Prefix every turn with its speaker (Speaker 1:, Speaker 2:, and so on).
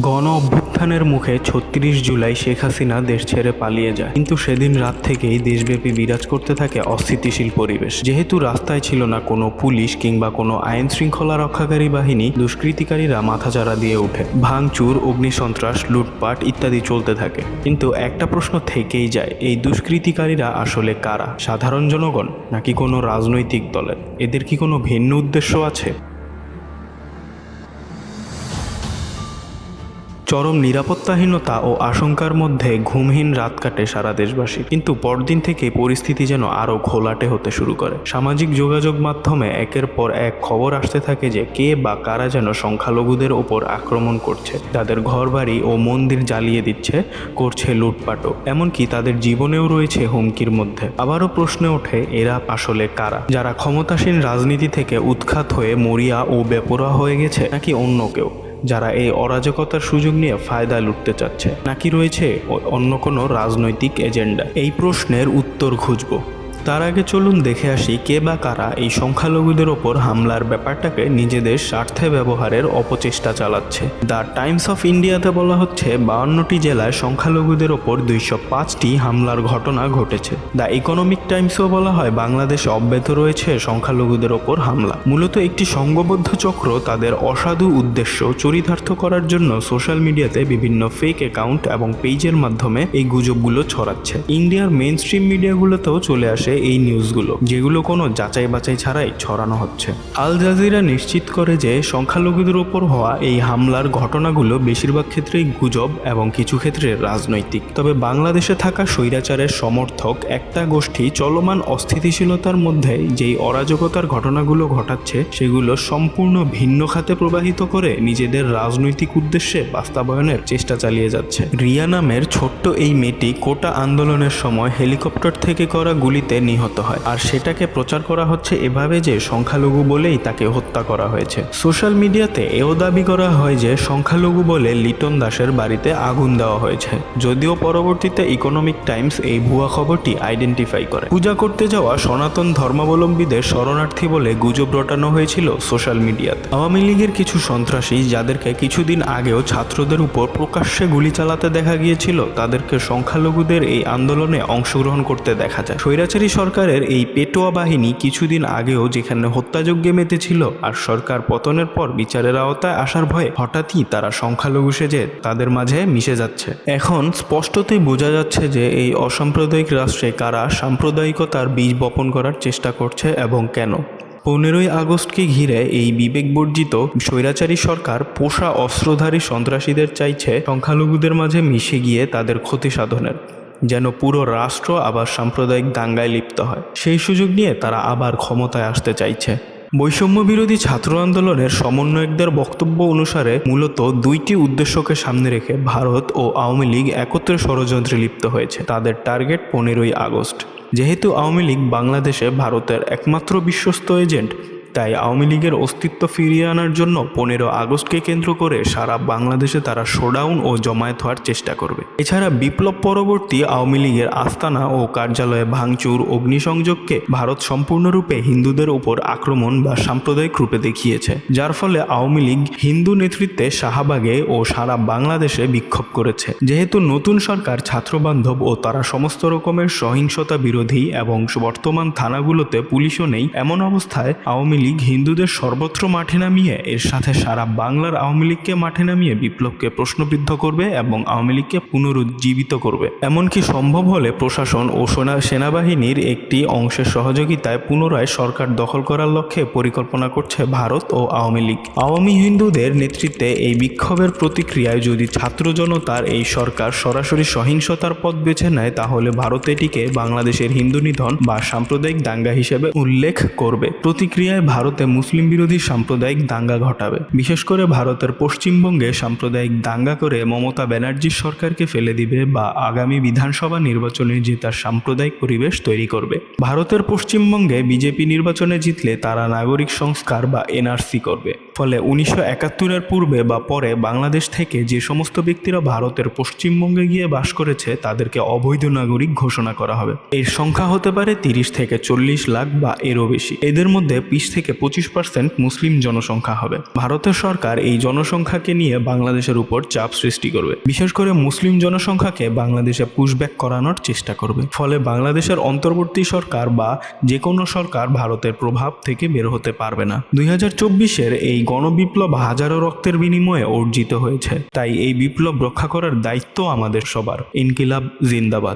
Speaker 1: গণ অভ্যুত্থানের মুখে ছত্রিশ জুলাই শেখ হাসিনা দেশ ছেড়ে পালিয়ে যায়। কিন্তু সেদিন রাত থেকেই দেশব্যাপী বিরাজ করতে থাকে অস্থিতিশীল পরিবেশ। যেহেতু রাস্তায় ছিল না কোনো পুলিশ কিংবা কোনো আইন শৃঙ্খলা রক্ষাকারী বাহিনী, দুষ্কৃতিকারীরা মাথাচাড়া দিয়ে ওঠে। ভাঙচুর, অগ্নিসন্ত্রাস, লুটপাট ইত্যাদি চলতে থাকে। কিন্তু একটা প্রশ্ন থেকেই যায়, এই দুষ্কৃতিকারীরা আসলে কারা? সাধারণ জনগণ নাকি কোনো রাজনৈতিক দলের? এদের কি কোনো ভিন্ন উদ্দেশ্য আছে? চরম নিরাপত্তাহীনতা ও আশঙ্কার মধ্যে ঘুমহীন রাত কাটে সারা দেশবাসী। কিন্তু পরদিন থেকে পরিস্থিতি যেন আরও ঘোলাটে হতে শুরু করে। সামাজিক যোগাযোগ মাধ্যমে একের পর এক খবর আসতে থাকে যে কে বা কারা যেন সংখ্যালঘুদের ওপর আক্রমণ করছে। তাদের ঘরবাড়ি ও মন্দির জ্বালিয়ে দিচ্ছে, করছে লুটপাটও। এমনকি তাদের জীবনেও রয়েছে হুমকির মধ্যে। আবারও প্রশ্নে ওঠে, এরা আসলে কারা? যারা ক্ষমতাসীন রাজনীতি থেকে উৎখাত হয়ে মরিয়া ও বেপরোয়া হয়ে গেছে, নাকি অন্য কেউ? যারা এই অরাজকতার সুযোগ নিয়ে ফায়দা লুটতে চাচ্ছে। নাকি রয়েছে অন্য কোনো রাজনৈতিক এজেন্ডা? এই প্রশ্নের উত্তর খুঁজব। তার আগে চলুন দেখে আসি কে বা কারা এই সংখ্যালঘুদের ওপর হামলার ব্যাপারটাকে নিজেদের স্বার্থে ব্যবহারের অপচেষ্টা চালাচ্ছে। দ্য টাইমস অফ ইন্ডিয়াতে বলা হচ্ছে বাউন্নটি জেলায় সংখ্যালঘুদের ওপর দুইশো পাঁচটি হামলার ঘটনা ঘটেছে। দ্য ইকোনমিক টাইমসও বলা হয় বাংলাদেশে অব্যাহত রয়েছে সংখ্যালঘুদের ওপর হামলা। মূলত একটি সংঘবদ্ধ চক্র তাদের অসাধু উদ্দেশ্য চরিতার্থ করার জন্য সোশ্যাল মিডিয়াতে বিভিন্ন ফেক অ্যাকাউন্ট এবং পেজের মাধ্যমে এই গুজবগুলো ছড়াচ্ছে। ইন্ডিয়ার মেন স্ট্রিম মিডিয়াগুলোতেও চলে আসে এই নিউজগুলো, যেগুলো কোনো যাচাই বাছাই ছাড়াই ছড়ানো হচ্ছে। আল জাজিরা নিশ্চিত করে যে সংখ্যালঘুদের ওপর হওয়া এই হামলার ঘটনাগুলো বেশিরভাগ ক্ষেত্রেই গুজব এবং কিছু ক্ষেত্রে রাজনৈতিক। তবে বাংলাদেশে থাকা স্বৈরাচারের সমর্থক একটা গোষ্ঠী চলমান অস্থিতিশীলতার মধ্যে যেই অরাজকতার ঘটনাগুলো ঘটাচ্ছে, সেগুলো সম্পূর্ণ ভিন্ন খাতে প্রবাহিত করে নিজেদের রাজনৈতিক উদ্দেশ্যে বাস্তবায়নের চেষ্টা চালিয়ে যাচ্ছে। রিয়া নামের ছোট্ট এই মেয়েটি কোটা আন্দোলনের সময় হেলিকপ্টার থেকে করা গুলিতে নিহত হয়। আর সেটাকে প্রচার করা হচ্ছে এভাবে যে সংখ্যালঘু বলেই তাকে হত্যা করা হয়েছে। সোশ্যাল মিডিয়াতে এও দাবি করা হয় যে সংখ্যালঘু বলে লিটন দাসের বাড়িতে আগুন দেওয়া হয়েছে। যদিও পরবর্তীতে ইকোনমিক টাইমস এই ভুয়া খবরটি আইডেন্টিফাই করে। পূজা করতে যাওয়া সনাতন ধর্মাবলম্বীদের শরণার্থী বলে গুজব রটানো হয়েছিল সোশ্যাল মিডিয়াতে। আওয়ামী লীগের কিছু সন্ত্রাসী যাদেরকে কিছুদিন আগেও ছাত্রদের উপর প্রকাশ্যে গুলি চালাতে দেখা গিয়েছিল, তাদেরকে সংখ্যালঘুদের এই আন্দোলনে অংশগ্রহণ করতে দেখা যায়। স্বৈরাচারী সরকারের এই পেটোয়া বাহিনী কিছুদিন আগেও যেখানে হত্যাযজ্ঞে মেতেছিল আর সরকার পতনের পর বিচারের আওতায় আসার ভয়ে হঠাৎই তারা সংখ্যালঘু সেজে তাদের মাঝে মিশে যাচ্ছে। এখন স্পষ্টতই বোঝা যাচ্ছে যে এই অসাম্প্রদায়িক রাষ্ট্রে কারা সাম্প্রদায়িকতার বীজ বপন করার চেষ্টা করছে এবং কেন। পনেরোই আগস্টকে ঘিরে এই বিবেকবর্জিত স্বৈরাচারী সরকার পোষা অস্ত্রধারী সন্ত্রাসীদের চাইছে সংখ্যালঘুদের মাঝে মিশে গিয়ে তাদের ক্ষতি সাধনের যেন পুরো রাষ্ট্র আবার সাম্প্রদায়িক দাঙ্গায় লিপ্ত হয়। সেই সুযোগ নিয়ে তারা আবার ক্ষমতায় আসতে চাইছে। বৈষম্য বিরোধী ছাত্র আন্দোলনের সমন্বয়কদের বক্তব্য অনুসারে মূলত দুইটি উদ্দেশ্যকে সামনে রেখে ভারত ও আওয়ামী লীগ একত্রে ষড়যন্ত্রে লিপ্ত হয়েছে। তাদের টার্গেট পনেরোই আগস্ট। যেহেতু আওয়ামী লীগ বাংলাদেশে ভারতের একমাত্র বিশ্বস্ত এজেন্ট তাই আওয়ামী লীগের অস্তিত্ব ফিরিয়ে আনার জন্য পনেরো আগস্টকে কেন্দ্র করে সারা বাংলাদেশে তারা শোডাউন ও জমায়েত হওয়ার চেষ্টা করবে। এছাড়া বিপ্লব পরবর্তী আওয়ামী লীগের আস্তানা ও কার্যালয়ে ভাঙচুর, অগ্নিসংযোগকে ভারত সম্পূর্ণরূপে হিন্দুদের উপর আক্রমণ বা সাম্প্রদায়িক রূপে দেখিয়েছে, যার ফলে আওয়ামী লীগ হিন্দু নেতৃত্বে শাহবাগে ও সারা বাংলাদেশে বিক্ষোভ করেছে। যেহেতু নতুন সরকার ছাত্রবান্ধব ও তারা সমস্ত রকমের সহিংসতা বিরোধী এবং বর্তমান থানাগুলোতে পুলিশও নেই, এমন অবস্থায় আওয়ামী লীগ হিন্দুদের সর্বত্র মাঠে নামিয়ে, এর সাথে সারা বাংলার আওয়ামী লীগকে মাঠে নামিয়ে বিপ্লবকে প্রশ্নবিদ্ধ করবে এবং আওয়ামী লীগকে পুনরুজ্জীবিত করবে। এমনকি সম্ভব হলে প্রশাসন ও সেনা, সেনাবাহিনীর একটি অংশের সহযোগিতায় পুনরায় সরকার দখল করার লক্ষ্যে পরিকল্পনা করছে ভারত ও আওয়ামী লীগ। আওয়ামী হিন্দুদের নেতৃত্বে এই বিক্ষোভের প্রতিক্রিয়ায় যদি ছাত্র জনতার এই সরকার সরাসরি সহিংসতার পথ বেছে নেয়, তাহলে ভারত এটিকে বাংলাদেশের হিন্দু নিধন বা সাম্প্রদায়িক দাঙ্গা হিসেবে উল্লেখ করবে। প্রতিক্রিয়ায় ভারতে মুসলিম বিরোধী সাম্প্রদায়িক দাঙ্গা ঘটাবে। বিশেষ করে ভারতের পশ্চিমবঙ্গে সাম্প্রদায়িক দাঙ্গা করে মমতা ব্যানার্জির সরকারকে ফেলে দিবে বা আগামী বিধানসভা নির্বাচনে জেতার সাম্প্রদায়িক পরিবেশ তৈরি করবে। ভারতের পশ্চিমবঙ্গে বিজেপি নির্বাচনে জিতলে তারা নাগরিক সংস্কার বা এনআরসি করবে। ফলে উনিশশো একাত্তরের পূর্বে বা পরে বাংলাদেশ থেকে যে সমস্ত ব্যক্তিরা ভারতের পশ্চিমবঙ্গে গিয়ে বাস করেছে, তাদেরকে অবৈধ নাগরিক ঘোষণা করা হবে। এর সংখ্যা হতে পারে তিরিশ থেকে চল্লিশ লাখ বা এরও বেশি। এদের মধ্যে বিশ থেকে পঁচিশ পার্সেন্ট মুসলিম জনসংখ্যা হবে। ভারতের সরকার এই জনসংখ্যাকে নিয়ে বাংলাদেশের উপর চাপ সৃষ্টি করবে। বিশেষ করে মুসলিম জনসংখ্যাকে বাংলাদেশে পুশব্যাক করানোর চেষ্টা করবে। ফলে বাংলাদেশের অন্তর্বর্তী সরকার বা যে কোনো সরকার ভারতের প্রভাব থেকে বের হতে পারবে না। দুই হাজার চব্বিশের এই গণবিপ্লব হাজারো রক্তের বিনিময়ে অর্জিত হয়েছে। তাই এই বিপ্লব রক্ষা করার দায়িত্ব আমাদের সবার। ইনকিলাব জিন্দাবাদ।